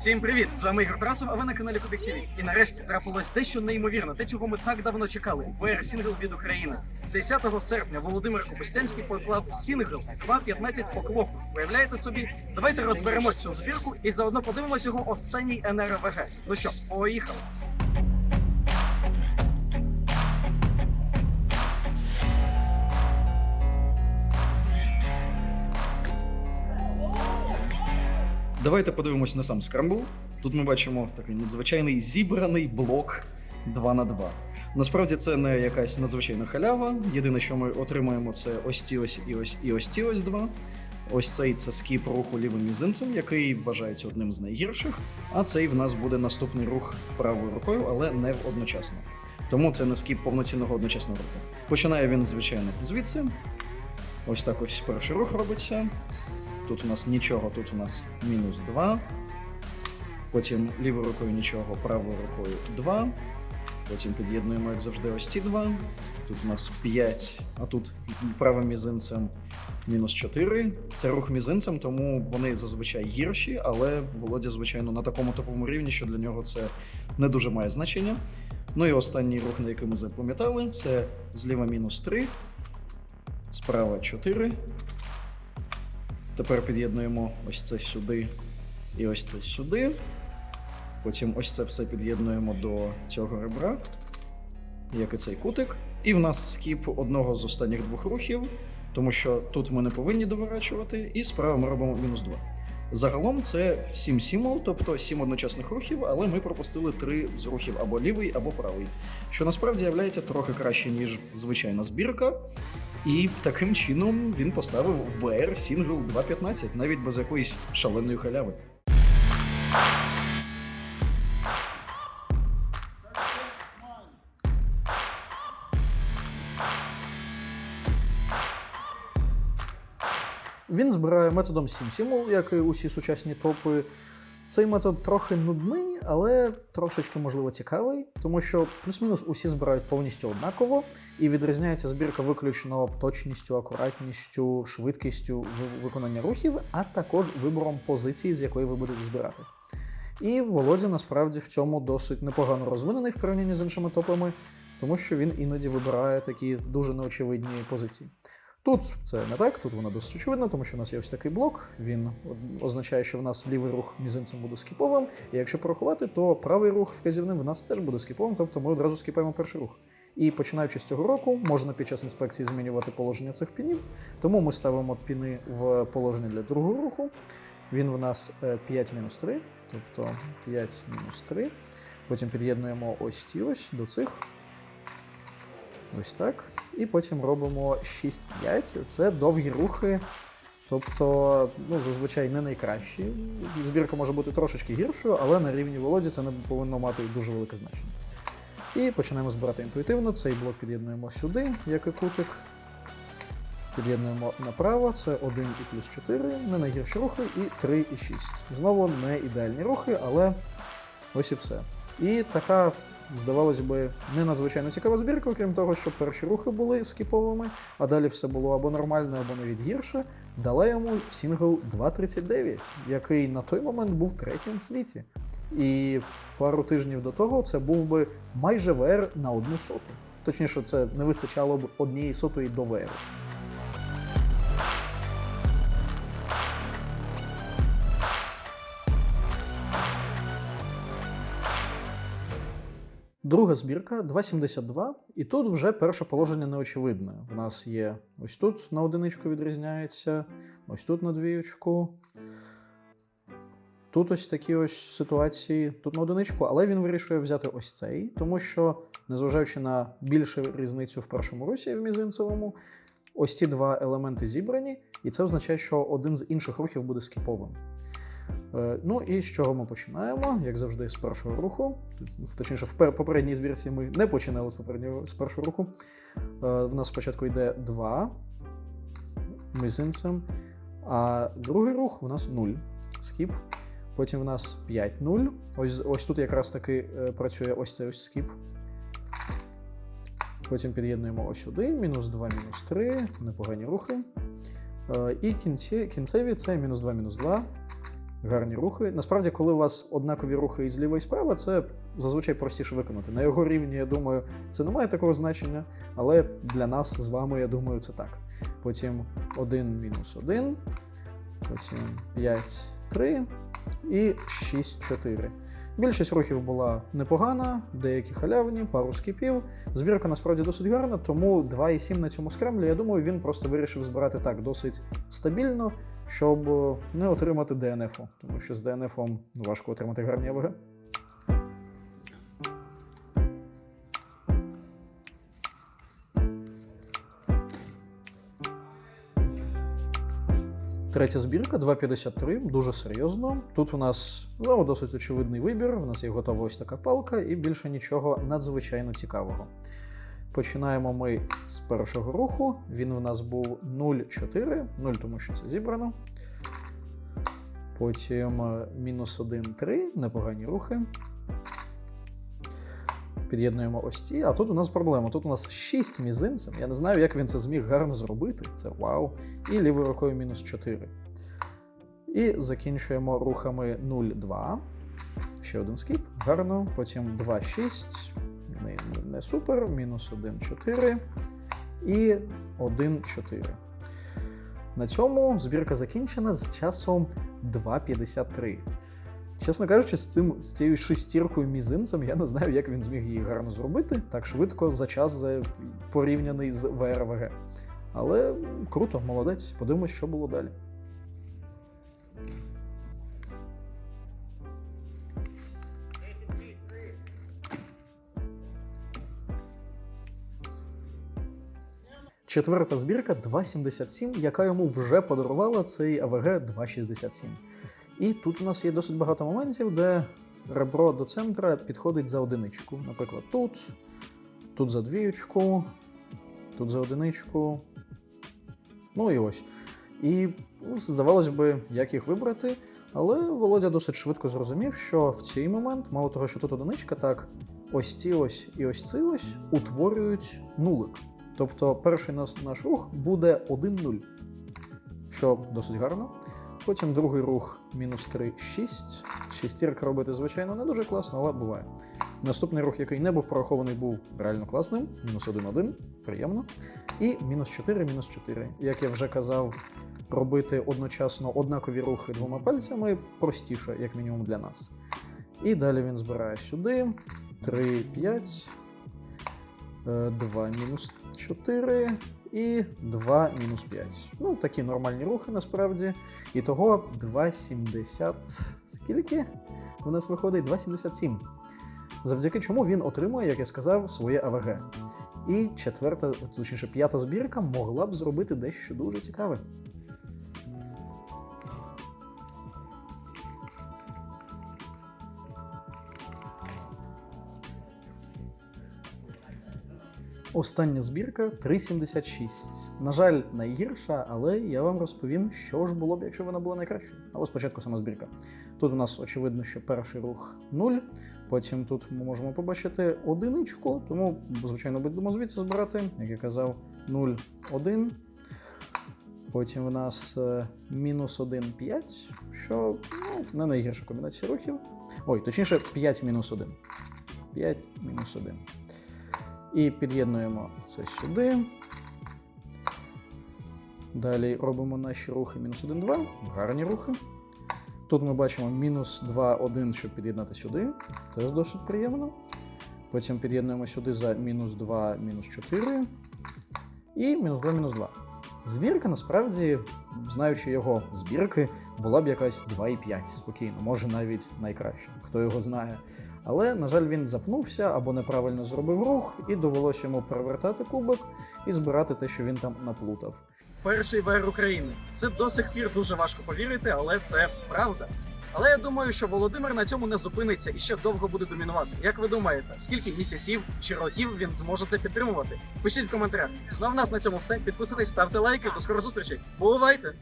Всім привіт! З вами Ігор Тарасов, а ви на каналі Кубік ТВ. І нарешті трапилось дещо неймовірне, те, чого ми так давно чекали. VR сінгл від України. 10 серпня Володимир Копустянський поклав сінгл 2.15 по клоку. Уявляєте собі? Давайте розберемо цю збірку і заодно подивимося його останній НРВГ. Ну що, поїхали! Давайте подивимось на сам скрамбл. Тут ми бачимо такий надзвичайний зібраний блок 2 на 2. Насправді це не якась надзвичайна халява. Єдине, що ми отримаємо, це ось ці ось і ось і ось ці ось два. Ось цей це скіп руху лівим мізинцем, який вважається одним з найгірших. А цей в нас буде наступний рух правою рукою, але не одночасно. Тому це не скіп повноцінного одночасного руху. Починає він, звичайно, звідси. Ось так ось перший рух робиться. Тут у нас нічого, тут у нас мінус 2. Потім лівою рукою нічого, правою рукою 2. Потім під'єднуємо, як завжди, ось ці 2. Тут у нас 5, а тут правим мізинцем мінус 4. Це рух мізинцем, тому вони зазвичай гірші, але Володя, звичайно, на такому топовому рівні, що для нього це не дуже має значення. Ну і останній рух, на який ми запам'ятали, це зліва мінус 3, справа 4. Тепер під'єднуємо ось це сюди і ось це сюди. Потім ось це все під'єднуємо до цього ребра, як і цей кутик. І в нас скіп одного з останніх двох рухів, тому що тут ми не повинні доворачувати, і справа ми робимо мінус 2. Загалом це 7 сімул, тобто 7 одночасних рухів, але ми пропустили 3 з рухів або лівий, або правий, що насправді є трохи краще, ніж звичайна збірка. І таким чином він поставив VR Single 2.15, навіть без якоїсь шаленої халяви. Він збирає методом SimSimul, як і усі сучасні топи. Цей метод трохи нудний, але трошечки, можливо, цікавий, тому що плюс-мінус усі збирають повністю однаково, і відрізняється збірка виключно точністю, акуратністю, швидкістю виконання рухів, а також вибором позиції, з якої ви будете збирати. І Володя насправді в цьому досить непогано розвинений в порівнянні з іншими топами, тому що він іноді вибирає такі дуже неочевидні позиції. Тут це не так, тут воно досить очевидно, тому що у нас є ось такий блок. Він означає, що в нас лівий рух мізинцем буде скіповим. І якщо порахувати, то правий рух вказівним в нас теж буде скіповим, тобто ми одразу скіпаємо перший рух. І починаючи з цього року, можна під час інспекції змінювати положення цих пінів. Тому ми ставимо піни в положення для другого руху. Він в нас 5 мінус 3, тобто 5 мінус 3. Потім під'єднуємо ось ці ось до цих. Ось так. І потім робимо 6-5. Це довгі рухи. Тобто, ну, зазвичай не найкращі. Збірка може бути трошечки гіршою, але на рівні Володі це не повинно мати дуже велике значення. І починаємо збирати інтуїтивно. Цей блок під'єднуємо сюди, як і кутик. Під'єднуємо направо, це 1 і плюс 4, не найгірші рухи, і 3 і 6. Знову не ідеальні рухи, але ось і все. І така, здавалось би, не надзвичайно цікава збірка, окрім того, що перші рухи були скіповими, а далі все було або нормально, або навіть гірше. Дала йому сінгл 2.39, який на той момент був третім в світі. І пару тижнів до того це був би майже ВР на одну соту. Точніше, це не вистачало б однієї сотої до ВР. Друга збірка 2.72, і тут вже перше положення неочевидне. У нас є ось тут на одиничку відрізняється, ось тут на двіючку. Тут ось такі ось ситуації, тут на одиничку, але він вирішує взяти ось цей, тому що, незважаючи на більшу різницю в першому русі і в мізинцевому, ось ці два елементи зібрані, і це означає, що один з інших рухів буде скіповим. Е, Ну і з чого ми починаємо? Як завжди, з першого руху. Точніше, в попередній збірці ми не починали з попереднього з першого руху. Е, В нас спочатку йде 2 мізинцем, а другий рух у нас 0. Скіп. Потім в нас 5-0. Ось, ось тут якраз таки е, працює ось цей ось скіп. Потім під'єднуємо ось сюди, мінус 2, мінус 3, непогані рухи. І кінці, кінцеві це мінус 2, мінус 2. Гарні рухи. Насправді, коли у вас однакові рухи і зліва і справа, це зазвичай простіше виконати. На його рівні, я думаю, це не має такого значення, але для нас з вами, я думаю, це так. Потім 1 мінус 1, потім 5, 3 і 6, 4. Більшість рухів була непогана, деякі халявні, пару скіпів. Збірка насправді досить гарна, тому 2,7 на цьому скремлі, я думаю, він просто вирішив збирати так досить стабільно, щоб не отримати ДНФу, тому що з ДНФом важко отримати гарні АВГ. Третя збірка 2,53, дуже серйозно. Тут у нас ну, досить очевидний вибір. У нас є готова ось така палка, і більше нічого надзвичайно цікавого. Починаємо ми з першого руху. Він в нас був 0,4, 0, тому що це зібрано. Потім е, мінус 1, 3, непогані рухи. Під'єднуємо ось ці, а тут у нас проблема. Тут у нас 6 мізинцем. Я не знаю, як він це зміг гарно зробити. Це вау. І лівою рукою мінус 4. І закінчуємо рухами 0,2. Ще один скіп. Гарно. Потім 2,6. Не, не супер. Мінус 1, 4. І 1, 4. На цьому збірка закінчена з часом 2,53. Чесно кажучи, з цим з цією шестіркою мізинцем я не знаю, як він зміг її гарно зробити так швидко за час порівняний з ВРВГ. Але круто, молодець. Подивимось, що було далі. Четверта збірка 2.77, яка йому вже подарувала цей АВГ 2.67. І тут у нас є досить багато моментів, де ребро до центра підходить за одиничку. Наприклад, тут, тут за двієчку, тут за одиничку. Ну і ось. І ну, здавалось би, як їх вибрати. Але Володя досить швидко зрозумів, що в цей момент, мало того, що тут одиничка, так ось ці ось і ось ці ось утворюють нулик. Тобто перший наш рух буде 1-0, що досить гарно. Потім другий рух мінус 3, 6. Шістірка робити, звичайно, не дуже класно, але буває. Наступний рух, який не був порахований, був реально класним. Мінус 1, 1, приємно. І мінус 4, мінус 4. Як я вже казав, робити одночасно однакові рухи двома пальцями простіше, як мінімум для нас. І далі він збирає сюди. 3, 5, 2 мінус 4 і 2 мінус 5. Ну, такі нормальні рухи насправді. І того 2,70. Скільки у нас виходить? 2,77. Завдяки чому він отримує, як я сказав, своє АВГ. І четверта, точніше, п'ята збірка могла б зробити дещо дуже цікаве. Остання збірка 3,76. На жаль, найгірша, але я вам розповім, що ж було б, якщо вона була найкращою. Але спочатку сама збірка. Тут у нас очевидно, що перший рух 0, потім тут ми можемо побачити одиничку, тому, звичайно, будемо звідси збирати, як я казав, 0, 1. Потім у нас е, мінус 1, 5, що ну, не найгірша комбінація рухів. Ой, точніше, 5 мінус 1. 5 мінус 1. І під'єднуємо це сюди. Далі робимо наші рухи мінус 1, 2. Гарні рухи. Тут ми бачимо мінус 2, 1, щоб під'єднати сюди. Теж досить приємно. Потім під'єднуємо сюди за мінус 2, мінус 4. І мінус 2, мінус 2. Збірка насправді, знаючи його збірки, була б якась 2,5 спокійно, може навіть найкраще, хто його знає. Але, на жаль, він запнувся або неправильно зробив рух, і довелося йому перевертати кубок і збирати те, що він там наплутав. перший ВР України. Це до сих пір дуже важко повірити, але це правда. Але я думаю, що Володимир на цьому не зупиниться і ще довго буде домінувати. Як ви думаєте, скільки місяців чи років він зможе це підтримувати? Пишіть в коментарях. Ну а в нас на цьому все. Підписуйтесь, ставте лайки. До скорої зустрічі. Бувайте!